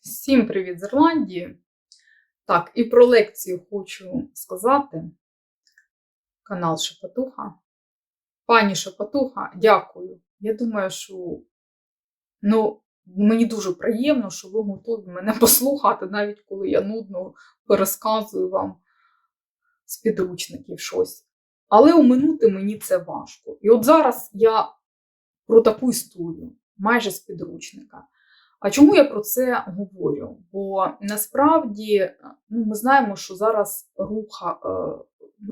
Всім привіт з Ірландії. Так, і про лекцію хочу сказати. Канал Шепотуха. Пані Шепотуха, дякую. Я думаю, що ну, мені дуже приємно, що ви готові мене послухати, навіть коли я нудно пересказую вам з підручників щось. Але оминути мені це важко. І от зараз я про таку історію, майже з підручника. А чому я про це говорю? Бо насправді ну, ми знаємо, що зараз рух, е,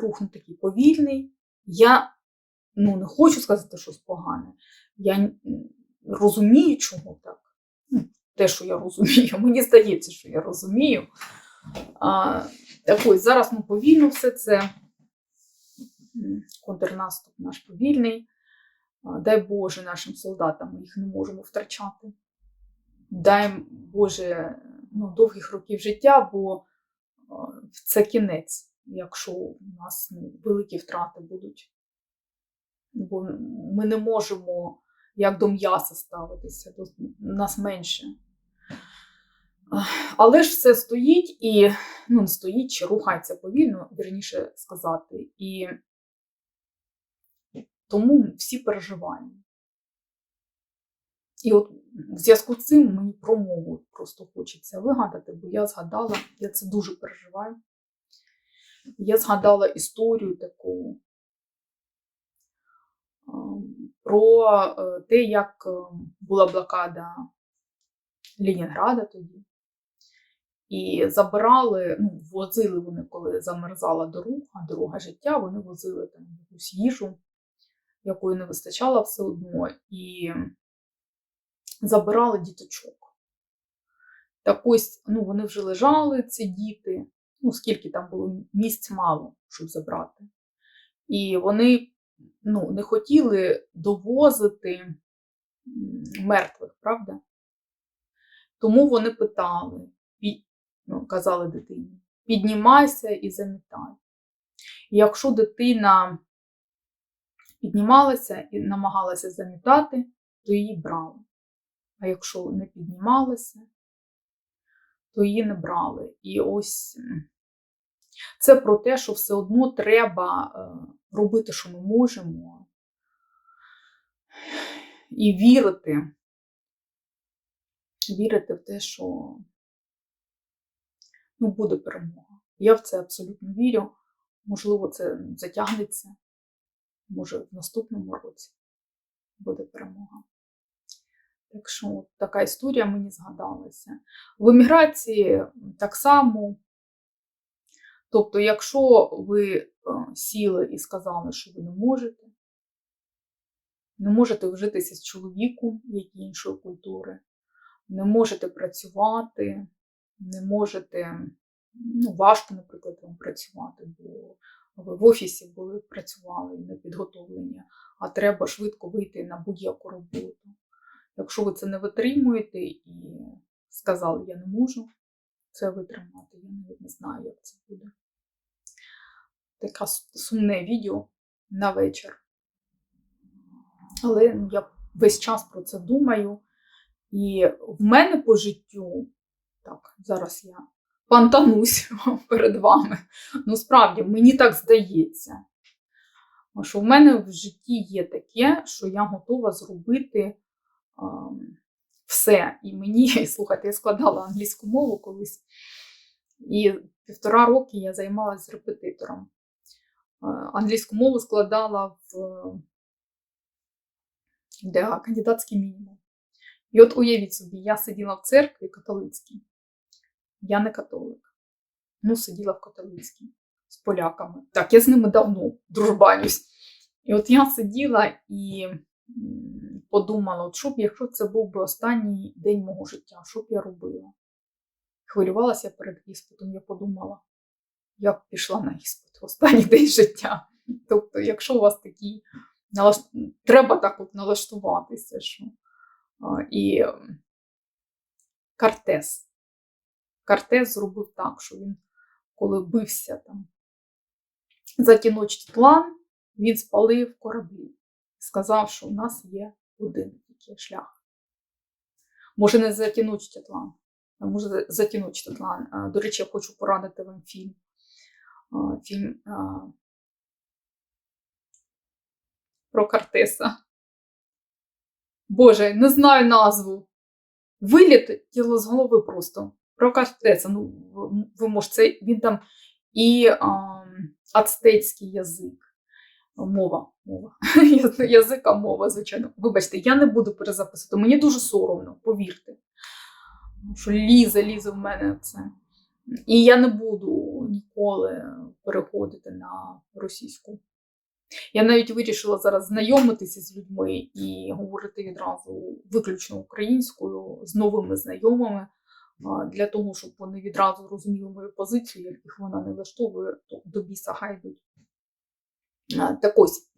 рух ну, такий повільний. Я ну, не хочу сказати щось погане. Я розумію, чому так. Ну, Те, що я розумію, мені здається, що я розумію. А, Так ось зараз ну, повільно все це. Контрнаступ наш повільний. Дай Боже нашим солдатам, ми їх не можемо втрачати дай Боже ну, довгих років життя, бо це кінець, якщо у нас ну, великі втрати будуть. Бо ми не можемо як до м'яса ставитися, до нас менше. Але ж все стоїть і ну, не стоїть чи рухається повільно, вірніше сказати. І тому всі переживаємо. І от в зв'язку з цим мені промову просто хочеться вигадати, бо я згадала, я це дуже переживаю. Я згадала історію таку про е, те, як е, була блокада Ленінграда тоді. І забирали, ну, возили вони, коли замерзала дорога, дорога життя, вони возили там якусь їжу, якої не вистачало все одно. І забирали діточок. Так ось ну, вони вже лежали, ці діти, ну, скільки там було місць мало, щоб забрати. І вони ну, не хотіли довозити мертвих, правда? Тому вони питали, ну, казали дитині, піднімайся і замітай. І якщо дитина піднімалася і намагалася замітати, то її брали. А якщо не піднімалася, то її не брали. І ось це про те, що все одно треба е, робити, що ми можемо, і вірити, вірити в те, що ну, буде перемога. Я в це абсолютно вірю. Можливо, це затягнеться, може, в наступному році буде перемога. Так що от така історія мені згадалася. В еміграції так само. Тобто, якщо ви е, сіли і сказали, що ви не можете, не можете вжитися з чоловіком, як іншої культури, не можете працювати, не можете, ну, важко, наприклад, вам працювати, бо ви в офісі були, працювали не підготовлені, а треба швидко вийти на будь-яку роботу. Якщо ви це не витримуєте і сказали, я не можу це витримати, я навіть не знаю, як це буде. Таке сумне відео на вечір. Але ну, я весь час про це думаю. І в мене по життю, так, зараз я пантанусь перед вами. Ну, справді, мені так здається, що в мене в житті є таке, що я готова зробити все. І мені, слухайте, я складала англійську мову колись. І півтора роки я займалася репетитором. Англійську мову складала в для кандидатський мінімум. І от уявіть собі, я сиділа в церкві католицькій. Я не католик. Ну, сиділа в католицькій з поляками. Так, я з ними давно дружбанюсь. І от я сиділа і подумала, от що б, якщо це був би останній день мого життя, що б я робила? Хвилювалася перед іспитом, я подумала, я б пішла на іспит в останній день життя. Тобто, якщо у вас такі треба так от налаштуватися, що і Картес. Картес зробив так, що він, коли бився там за кіночний план, він спалив кораблі. Сказав, що у нас є один такий шлях. Може, не затягнуть Атлант, може затягнути Світлан. До речі, я хочу порадити вам фільм. Фільм про Картеса. Боже, не знаю назву. Виліт тіло з голови просто. Про Картеса. Ну, ви- можете, він там і ацтецький язик. Мова, мова. Язика мова, звичайно. Вибачте, я не буду перезаписувати. Мені дуже соромно, повірте. Що лізе, лізе в мене це. І я не буду ніколи переходити на російську. Я навіть вирішила зараз знайомитися з людьми і говорити відразу виключно українською з новими знайомими, для того, щоб вони відразу розуміли мою позицію, як їх вона не влаштовує, то до біса хай йдуть. А, Так ось.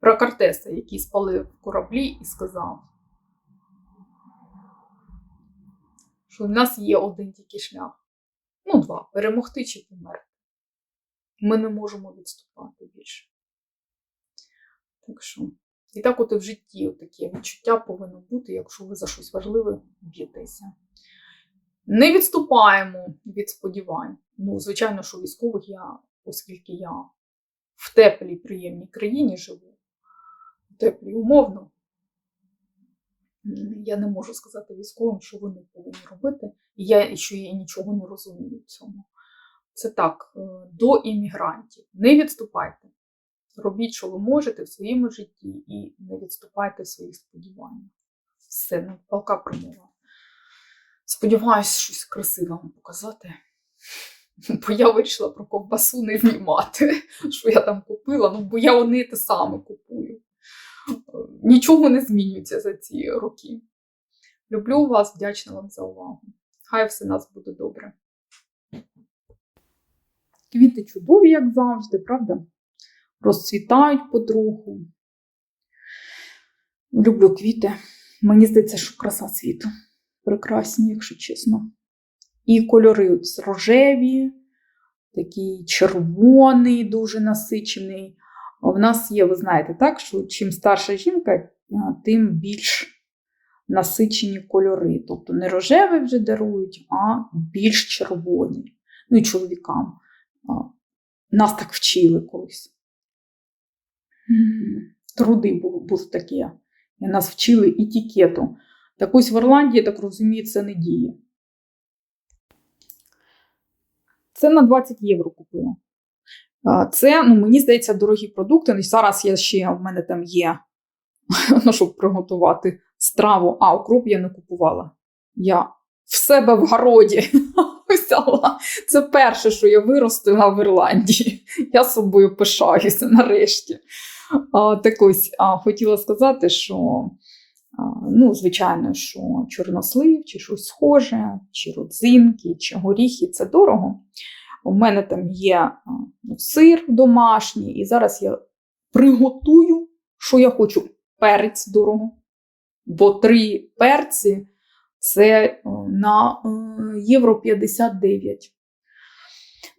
Про Картеса, який спалив кораблі і сказав, що в нас є один тільки шлях. Ну, два перемогти чи померти. Ми не можемо відступати більше. Так що, і так от і в житті таке відчуття повинно бути, якщо ви за щось важливе б'єтеся. Не відступаємо від сподівань. Ну, звичайно, що військових я, оскільки я в теплій, приємній країні живу, в теплій умовно, я не можу сказати військовим, що вони повинні робити, і я що я нічого не розумію в цьому. Це так, е, до іммігрантів. Не відступайте. Робіть, що ви можете в своєму житті, і не відступайте в своїх сподіваннях. Все, ну, палка промова. Сподіваюсь, щось красиве вам показати. Бо я вирішила про ковбасу не знімати, що я там купила, ну бо я вони те саме купую. Нічого не змінюється за ці роки. Люблю вас, вдячна вам за увагу. Хай все нас буде добре. Квіти чудові, як завжди, правда? Розцвітають потроху. Люблю квіти. Мені здається, що краса світу. Прекрасні, якщо чесно. І кольори рожеві, такий червоний, дуже насичений. В нас є, ви знаєте, так, що чим старша жінка, тим більш насичені кольори. Тобто не рожевий вже дарують, а більш червоний. Ну і чоловікам. Нас так вчили колись. Труди були, такі. Нас вчили етикету. Так ось в Ірландії, так розумію, це не діє. Це на 20 євро купила. Це, ну, мені здається, дорогі продукти. І зараз я ще в мене там є, ну, щоб приготувати страву. А, укроп я не купувала. Я в себе в городі взяла. Це перше, що я виростила в Ірландії. Я собою пишаюся нарешті. А, так ось а, хотіла сказати, що, ну, звичайно, що чорнослив, чи щось схоже, чи родзинки, чи горіхи це дорого. У мене там є ну, сир домашній, і зараз я приготую, що я хочу. Перець дорого. Бо три перці це на е, євро 59.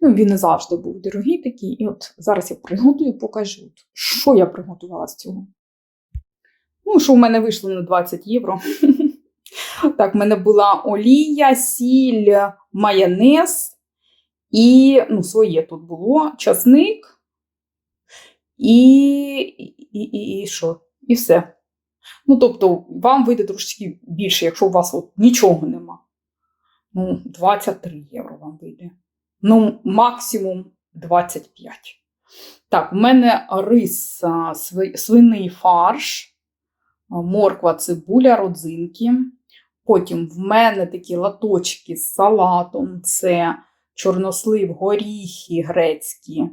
Ну, він не завжди був дорогий такий. І от зараз я приготую, покажу, що я приготувала з цього. Ну, що в мене вийшло на 20 євро. Так, в мене була олія, сіль, майонез і ну, своє тут було, часник і, і, і, і що? І все. Ну, тобто, вам вийде трошки більше, якщо у вас от нічого нема. Ну, 23 євро вам вийде. Ну, максимум 25. Так, у мене рис, свиний фарш, морква, цибуля, родзинки. Потім в мене такі латочки з салатом, це чорнослив, горіхи грецькі.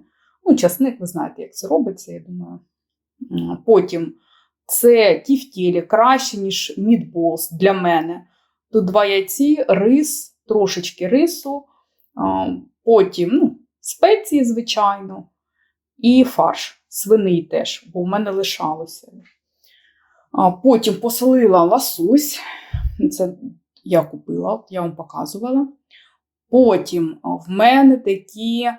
Ну, часник, ви знаєте, як це робиться, я думаю. Потім це тівтєлі, краще, ніж мідболс для мене. Тут два яйці, рис, трошечки рису, потім ну, спеції, звичайно, і фарш свиний теж, бо в мене лишалося. Потім посолила ласось. Це я купила, я вам показувала. Потім в мене такі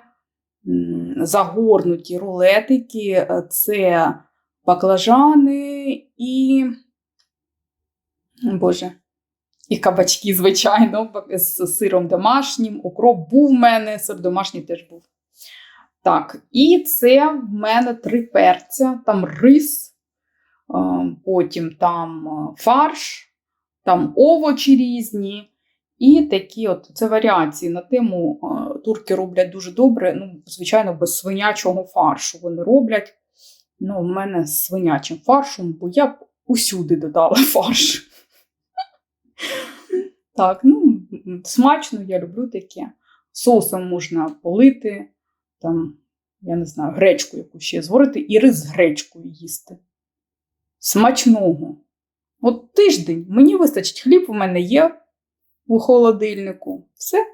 загорнуті рулетики. е, Це баклажани і Боже. І кабачки, звичайно, з сиром домашнім. Укроп був в мене, сир домашній теж був. Так, і це в мене три перця, там рис, потім там е, фарш, там овочі різні. І такі от це варіації на тему е, турки роблять дуже добре. Ну, звичайно, без свинячого фаршу вони роблять. Ну, в мене з свинячим фаршем, бо я б усюди додала фарш. Так, ну, смачно, я люблю таке. Соусом можна полити, там, я не знаю, гречку яку ще зварити і рис з гречкою їсти. Смачного. От тиждень мені вистачить хліб, у мене є у холодильнику. Все,